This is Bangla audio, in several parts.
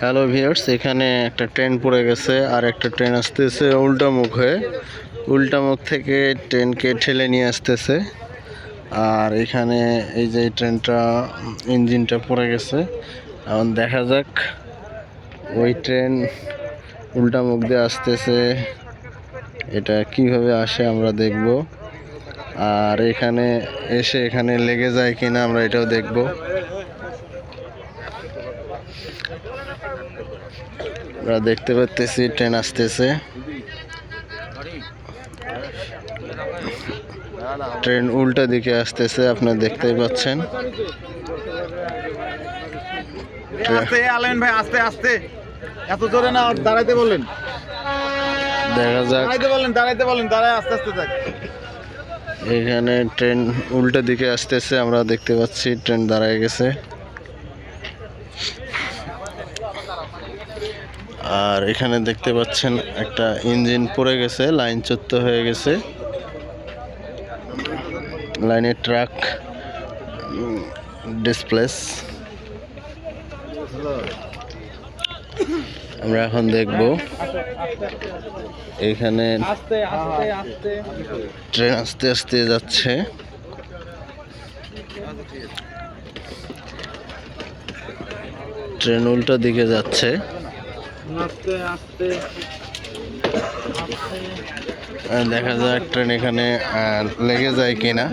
হ্যালো ভিউয়ার্স এখানে একটা ট্রেন পড়ে গেছে আর একটা ট্রেন আসতেছে উল্টা মুখ হয়ে। উল্টা মুখ থেকে ট্রেনকে ঠেলে নিয়ে আসতেছে। আর এখানে এই যে ট্রেনটা ইঞ্জিনটা পড়ে গেছে। এখন দেখা যাক, ওই ট্রেন উল্টা মুখ দিয়ে আসতেছে। এটা কীভাবে আসে আমরা দেখব। আর এখানে এসে এখানে লেগে যায় কিনা আমরা এটাও দেখব। আমরা দেখতে পাচ্তেছি ট্রেন আসতেছে। ট্রেন উল্টা দিকে আসতেছে আপনারা দেখতেই পাচ্ছেন। আস্তে আলেন ভাই আস্তে আস্তে। এত জোরে না দাঁড়াইতে বললেন। দেখা যাক। দাঁড়াইতে বললেন দাঁড়াইতে বললেন দাঁড়ায় আস্তে আস্তে থাক এখানে ট্রেন উল্টা দিকে আসতেছে আমরা দেখতে পাচ্ছি ট্রেন দাঁড়ায় গেছে। আর এখানে দেখতে পাচ্ছেন একটা ইঞ্জিন পড়ে গেছে, লাইন চুত্ত হয়ে গেছে। লাইনের ট্রাক ডিসপ্লেস আমরা এখন দেখব এখানে ট্রেন আস্তে আস্তে যাচ্ছে। ট্রেন উল্টো দিকে যাচ্ছে। দেখা যাক ট্রেন এখানে লেগে যায় কিনা।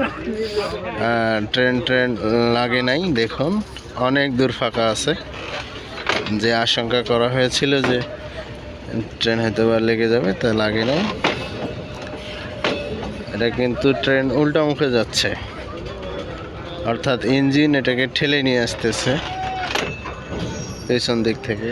ট্রেন ট্রেন লাগে নাই, দেখুন। অনেক দূর ফাঁকা আছে। যে আশঙ্কা করা হয়েছিল যে ট্রেন হয়তো বা লেগে যাবে, তা লাগে নাই। এটা কিন্তু ট্রেন উল্টা মুখে যাচ্ছে। অর্থাৎ ইঞ্জিন এটাকে ঠেলে নিয়ে আসতেছে। পেছন দিক থেকে।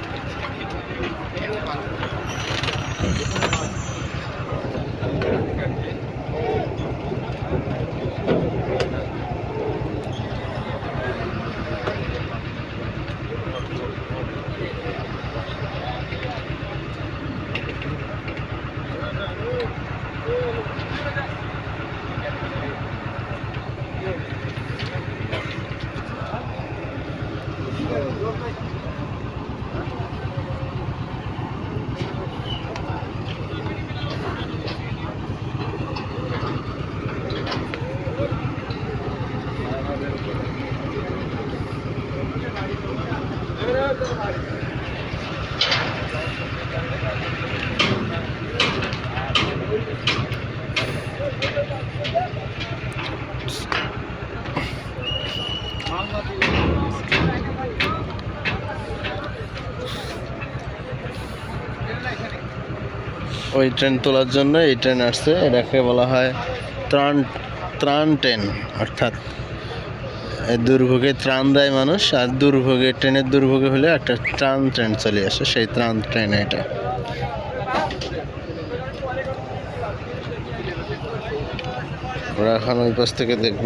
ওই ট্রেন তোলার জন্য এই ট্রেন আসছে এটাকে বলা হয় ত্রাণ ত্রাণ ট্রেন অর্থাৎ দুর্ভোগে ত্রাণ দেয় মানুষ, আর দুর্ভোগে, ট্রেনের দুর্ভোগে হলে একটা ত্রাণ ট্রেন চলে আসে, সেই ত্রাণ ট্রেন এটা। আমরা এখন ওই পাশ থেকে দেখব।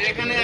এখানে